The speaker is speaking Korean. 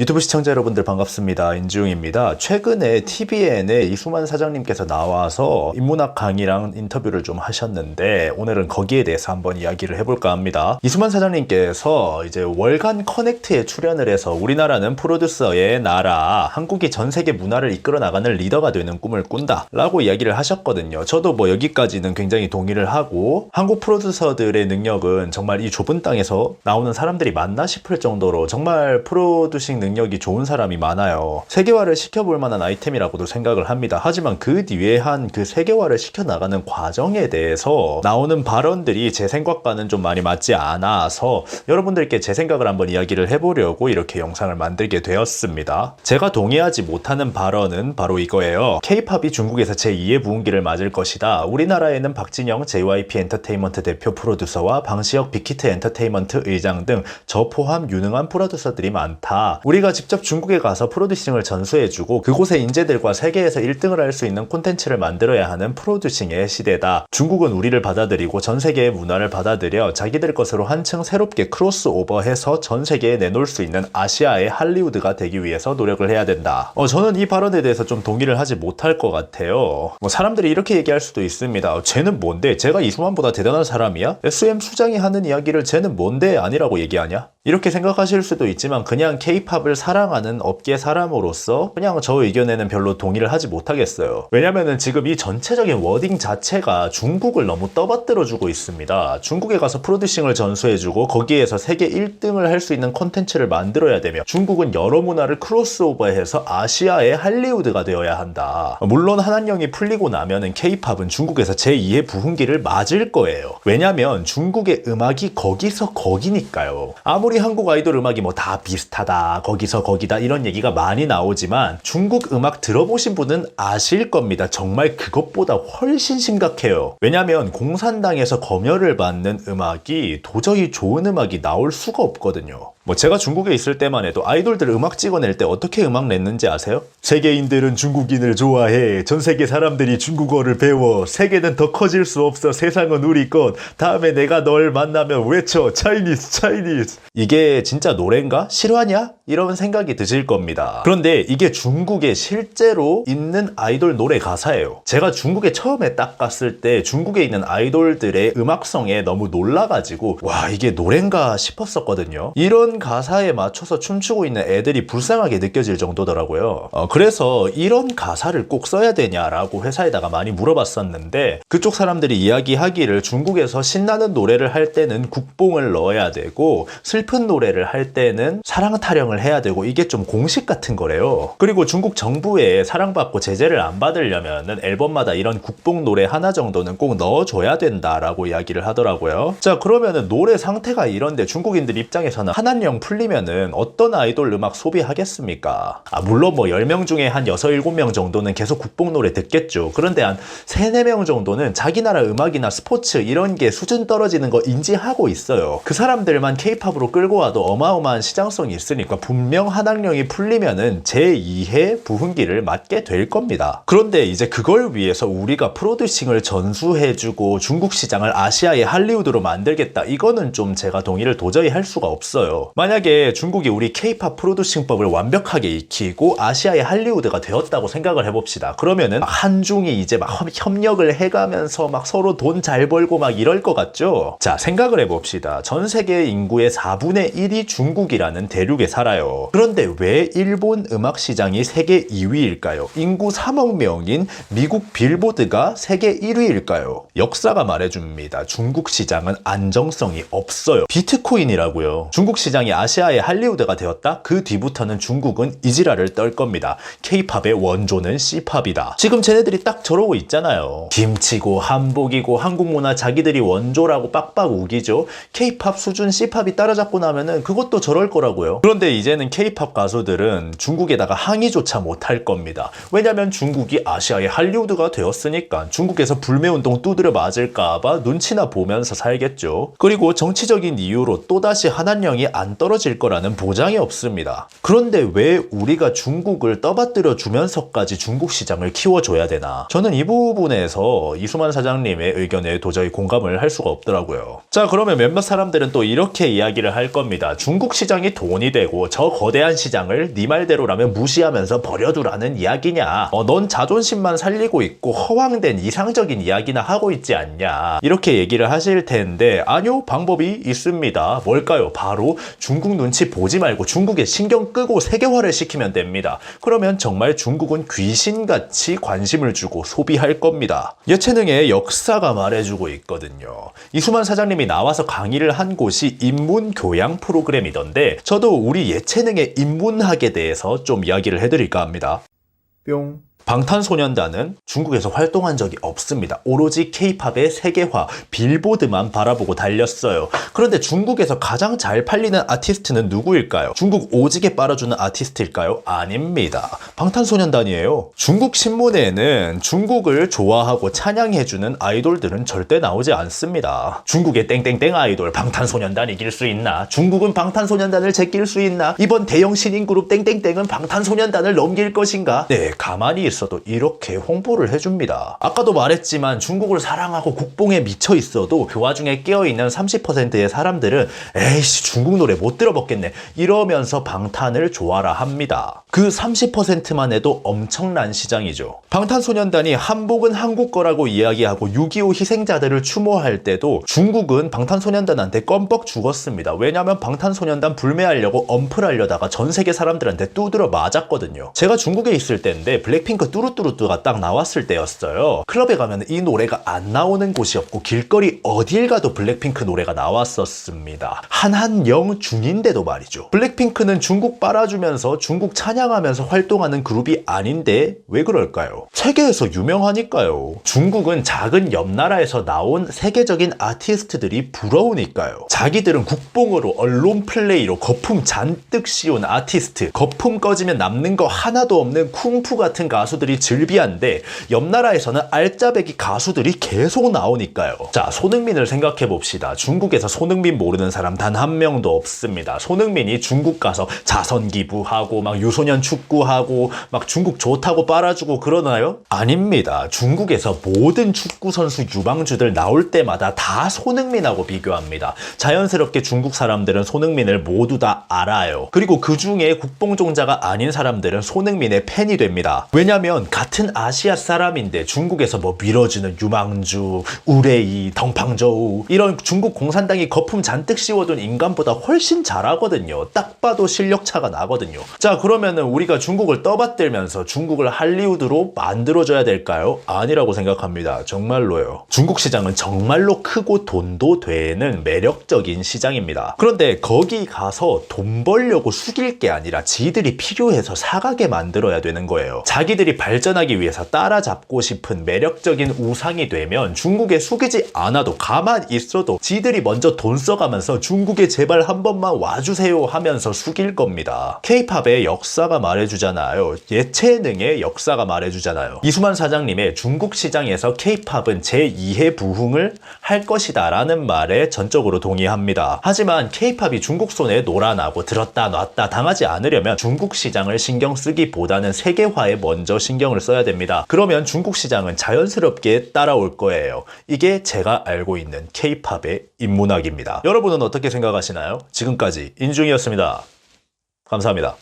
유튜브 시청자 여러분들 반갑습니다. 인지웅입니다. 최근에 TVN에 이수만 사장님께서 나와서 인문학 강의랑 인터뷰를 좀 하셨는데 오늘은 거기에 대해서 한번 이야기를 해볼까 합니다. 이수만 사장님께서 이제 월간 커넥트에 출연을 해서 우리나라는 프로듀서의 나라, 한국이 전 세계 문화를 이끌어 나가는 리더가 되는 꿈을 꾼다 라고 이야기를 하셨거든요. 저도 뭐 여기까지는 굉장히 동의를 하고 한국 프로듀서들의 능력은 정말 이 좁은 땅에서 나오는 사람들이 맞나 싶을 정도로 정말 프로듀싱 능력 이 좋은 사람이 많아요. 세계화를 시켜볼 만한 아이템이라고도 생각을 합니다. 하지만 그 뒤에 한 그 세계화를 시켜나가는 과정에 대해서 나오는 발언들이 제 생각과는 좀 많이 맞지 않아서 여러분들께 제 생각을 한번 이야기를 해보려고 이렇게 영상을 만들게 되었습니다. 제가 동의하지 못하는 발언은 바로 이거예요. K-팝이 중국에서 제2의 부흥기를 맞을 것이다. 우리나라에는 박진영 JYP 엔터테인먼트 대표 프로듀서와 방시혁 빅히트 엔터테인먼트 의장 등 저 포함 유능한 프로듀서들이 많다. 우리 가 직접 중국에 가서 프로듀싱을 전수해주고 그곳의 인재들과 세계에서 1등을 할 수 있는 콘텐츠를 만들어야 하는 프로듀싱의 시대다. 중국은 우리를 받아들이고 전 세계의 문화를 받아들여 자기들 것으로 한층 새롭게 크로스오버해서 전 세계에 내놓을 수 있는 아시아의 할리우드가 되기 위해서 노력을 해야 된다. 어, 저는 이 발언에 대해서 좀 동의를 하지 못할 것 같아요. 뭐 사람들이 이렇게 얘기할 수도 있습니다. 쟤는 뭔데? 제가 이수만보다 대단한 사람이야? SM 수장이 하는 이야기를 쟤는 뭔데 아니라고 얘기하냐? 이렇게 생각하실 수도 있지만 그냥 케이팝을 사랑하는 업계 사람으로서 그냥 저 의견에는 별로 동의를 하지 못하겠어요. 왜냐면은 지금 이 전체적인 워딩 자체가 중국을 너무 떠받들어주고 있습니다. 중국에 가서 프로듀싱을 전수해주고 거기에서 세계 1등을 할 수 있는 콘텐츠를 만들어야 되며 중국은 여러 문화를 크로스오버해서 아시아의 할리우드가 되어야 한다. 물론 한한령이 풀리고 나면은 케이팝은 중국에서 제2의 부흥기를 맞을 거예요. 왜냐면 중국의 음악이 거기서 거기니까요. 아무리 한국 아이돌 음악이 뭐 다 비슷하다, 거기 서 거기다 이런 얘기가 많이 나오지만 중국 음악 들어보신 분은 아실 겁니다. 정말 그것보다 훨씬 심각해요. 왜냐면 공산당에서 검열을 받는 음악이 도저히 좋은 음악이 나올 수가 없거든요. 뭐 제가 중국에 있을 때만 해도 아이돌들 음악 찍어낼 때 어떻게 음악 냈는지 아세요? 세계인들은 중국인을 좋아해. 전 세계 사람들이 중국어를 배워. 세계는 더 커질 수 없어. 세상은 우리 것. 다음에 내가 널 만나면 외쳐. 차이니스, 차이니스. 이게 진짜 노래인가? 실화냐? 이런 생각이 드실 겁니다. 그런데 이게 중국에 실제로 있는 아이돌 노래 가사예요. 제가 중국에 처음에 딱 갔을 때 중국에 있는 아이돌들의 음악성에 너무 놀라가지고 와 이게 노래인가 싶었었거든요. 이런 가사에 맞춰서 춤추고 있는 애들이 불쌍하게 느껴질 정도더라고요. 어, 그래서 이런 가사를 꼭 써야 되냐라고 회사에다가 많이 물어봤었는데 그쪽 사람들이 이야기하기를 중국에서 신나는 노래를 할 때는 국뽕을 넣어야 되고 슬픈 노래를 할 때는 사랑 타령을 해야 되고 이게 좀 공식 같은 거래요. 그리고 중국 정부에 사랑받고 제재를 안 받으려면은 앨범마다 이런 국뽕 노래 하나 정도는 꼭 넣어줘야 된다라고 이야기를 하더라고요. 자 그러면은 노래 상태가 이런데 중국인들 입장에서는 한한령 풀리면은 어떤 아이돌 음악 소비하겠습니까? 아 물론 뭐 10명 중에 한 6, 7명 정도는 계속 국뽕 노래 듣겠죠. 그런데 한 3, 4명 정도는 자기 나라 음악이나 스포츠 이런 게 수준 떨어지는 거 인지하고 있어요. 그 사람들만 케이팝으로 끌고 와도 어마어마한 시장성이 있으니까 분명 한학령이 풀리면은 제2의 부흥기를 맞게 될 겁니다. 그런데 이제 그걸 위해서 우리가 프로듀싱을 전수해주고 중국 시장을 아시아의 할리우드로 만들겠다. 이거는 좀 제가 동의를 도저히 할 수가 없어요. 만약에 중국이 우리 케이팝 프로듀싱법을 완벽하게 익히고 아시아의 할리우드가 되었다고 생각을 해봅시다. 그러면은 한중이 이제 막 협력을 해가면서 막 서로 돈 잘 벌고 막 이럴 것 같죠? 자, 생각을 해봅시다. 전 세계 인구의 4분의 1이 중국이라는 대륙에 살아요. 그런데 왜 일본 음악 시장이 세계 2위일까요? 인구 3억 명인 미국 빌보드가 세계 1위일까요? 역사가 말해줍니다. 중국 시장은 안정성이 없어요. 비트코인이라고요. 중국 시장이 아시아의 할리우드가 되었다? 그 뒤부터는 중국은 이지라를 떨 겁니다. 케이팝의 원조는 C팝이다. 지금 쟤네들이 딱 저러고 있잖아요. 김치고 한복이고 한국 문화 자기들이 원조라고 빡빡 우기죠. 케이팝 수준 C팝이 따라잡고 나면은 그것도 저럴 거라고요. 그런데 이제는 케이팝 가수들은 중국에다가 항의조차 못할 겁니다. 왜냐면 중국이 아시아의 할리우드가 되었으니까 중국에서 불매운동 두드려 맞을까봐 눈치나 보면서 살겠죠. 그리고 정치적인 이유로 또다시 한한령이 안 떨어질 거라는 보장이 없습니다. 그런데 왜 우리가 중국을 떠받들여 주면서까지 중국 시장을 키워줘야 되나? 저는 이 부분에서 이수만 사장님의 의견에 도저히 공감을 할 수가 없더라고요. 자, 그러면 몇몇 사람들은 또 이렇게 이야기를 할 겁니다. 중국 시장이 돈이 되고 저저 거대한 시장을 네 말대로라면 무시하면서 버려두라는 이야기냐? 어, 넌 자존심만 살리고 있고 허황된 이상적인 이야기나 하고 있지 않냐? 이렇게 얘기를 하실 텐데 아니요 방법이 있습니다. 뭘까요? 바로 중국 눈치 보지 말고 중국에 신경 끄고 세계화를 시키면 됩니다. 그러면 정말 중국은 귀신같이 관심을 주고 소비할 겁니다. 예체능의 역사가 말해주고 있거든요. 이수만 사장님이 나와서 강의를 한 곳이 인문교양 프로그램이던데 저도 우리 예체 능의 인문학에 대해서 좀 이야기를 해드릴까 합니다. 뿅. 방탄소년단은 중국에서 활동한 적이 없습니다. 오로지 케이팝의 세계화, 빌보드만 바라보고 달렸어요. 그런데 중국에서 가장 잘 팔리는 아티스트는 누구일까요? 중국 오지게 빨아주는 아티스트일까요? 아닙니다. 방탄소년단이에요. 중국 신문에는 중국을 좋아하고 찬양해주는 아이돌들은 절대 나오지 않습니다. 중국의 땡땡땡 아이돌 방탄소년단 이길 수 있나? 중국은 방탄소년단을 제낄 수 있나? 이번 대형 신인 그룹 땡땡땡은 방탄소년단을 넘길 것인가? 네, 가만히 있어 도 이렇게 홍보를 해줍니다. 아까도 말했지만 중국을 사랑하고 국뽕에 미쳐 있어도 그 와중에 깨어있는 30%의 사람들은 에이씨 중국 노래 못 들어봤겠네 이러면서 방탄을 좋아라 합니다. 그 30%만 해도 엄청난 시장이죠. 방탄소년단이 한복은 한국 거라고 이야기하고 6.25 희생자들을 추모할 때도 중국은 방탄소년단한테 껌뻑 죽었습니다. 왜냐하면 방탄소년단 불매하려고 엄플하려다가 전 세계 사람들한테 두드려 맞았거든요. 제가 중국에 있을 때인데 블랙핑크 뚜루뚜루뚜가 딱 나왔을 때였어요. 클럽에 가면 이 노래가 안 나오는 곳이 없고 길거리 어딜 가도 블랙핑크 노래가 나왔었습니다. 한한영 중인데도 말이죠. 블랙핑크는 중국 빨아주면서 중국 찬양하면서 활동하는 그룹이 아닌데 왜 그럴까요? 세계에서 유명하니까요. 중국은 작은 옆 나라에서 나온 세계적인 아티스트들이 부러우니까요. 자기들은 국뽕으로 언론 플레이로 거품 잔뜩 씌운 아티스트, 거품 꺼지면 남는 거 하나도 없는 쿵푸 같은 가수 들이 즐비한데 옆 나라에서는 알짜배기 가수들이 계속 나오니까요. 자, 손흥민을 생각해 봅시다. 중국에서 손흥민 모르는 사람 단 한 명도 없습니다. 손흥민이 중국 가서 자선 기부하고 막 유소년 축구하고 막 중국 좋다고 빨아주고 그러나요? 아닙니다. 중국에서 모든 축구 선수 유망주들 나올 때마다 다 손흥민하고 비교합니다. 자연스럽게 중국 사람들은 손흥민을 모두 다 알아요. 그리고 그 중에 국뽕종자가 아닌 사람들은 손흥민의 팬이 됩니다. 왜냐면 같은 아시아 사람인데 중국에서 뭐 밀어주는 유망주, 우레이, 덩팡저우 이런 중국 공산당이 거품 잔뜩 씌워둔 인간보다 훨씬 잘하거든요. 딱 봐도 실력 차가 나거든요. 자 그러면은 우리가 중국을 떠받들면서 중국을 할리우드로 만들어줘야 될까요? 아니라고 생각합니다. 정말로요. 중국 시장은 정말로 크고 돈도 되는 매력적인 시장입니다. 그런데 거기 가서 돈 벌려고 숙일 게 아니라 지들이 필요해서 사가게 만들어야 되는 거예요. 자기 들이 발전하기 위해서 따라잡고 싶은 매력적인 우상이 되면 중국에 숙이지 않아도 가만 있어도 지들이 먼저 돈 써가면서 중국에 제발 한 번만 와주세요 하면서 숙일 겁니다. 케이팝의 역사가 말해주잖아요. 예체능의 역사가 말해주잖아요. 이수만 사장님의 중국 시장에서 케이팝은 제2의 부흥을 할 것이다 라는 말에 전적으로 동의합니다. 하지만 케이팝이 중국 손에 놀아나고 들었다 놨다 당하지 않으려면 중국 시장을 신경 쓰기보다는 세계화에 먼저 신경을 써야 됩니다. 그러면 중국 시장은 자연스럽게 따라올 거예요. 이게 제가 알고 있는 케이팝의 인문학입니다. 여러분은 어떻게 생각하시나요? 지금까지 인중이었습니다. 감사합니다.